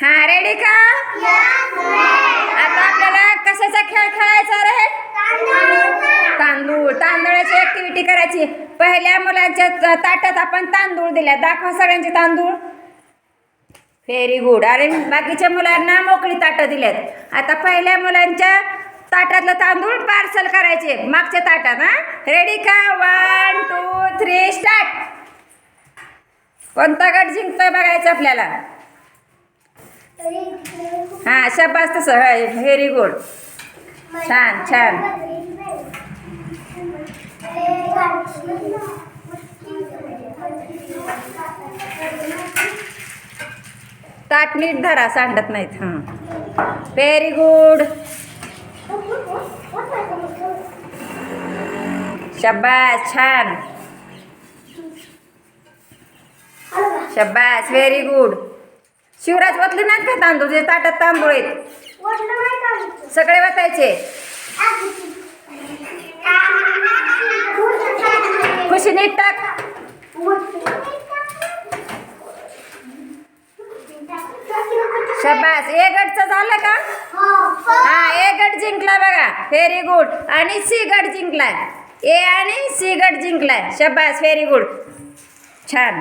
हा रेडी का? आता आपल्याला कशाचा खेळ खेळायचा रे? तांदूळ. तांदळाची ऍक्टिव्हिटी करायची. पहिल्या मुलांच्या ताटात आपण तांदूळ दिल्या. दाखवा सगळ्यांचे तांदूळ. व्हेरी गुड अरे बाकीच्या मुलांना मोकळी ताटं दिल्यात. आता पहिल्या मुलांच्या ताटातलं तांदूळ पार्सल करायचे. मागच्या ताटात हा? रेडी का? वन टू थ्री स्टार्ट कोणता गट जिंकतोय बघायचं आपल्याला? हा शबास तसं व्हेरी गुड छान, छान. ताट नीट धरा सांडत नाहीत. हां. व्हेरी गुड शब्बास छान. शब्बास व्हेरी गुड शिवराज वतले नाहीत का तांदूळ? जे ताटात तांदूळ आहेत. सगळे वतायचे. खुशी नीट टाक. शबास. ए गटचं झालं का? हा ए गट जिंकला बघा. व्हेरी गुड आणि सी गट जिंकलाय. ए आणि सी गट जिंकलाय. शबास. व्हेरी गुड छान.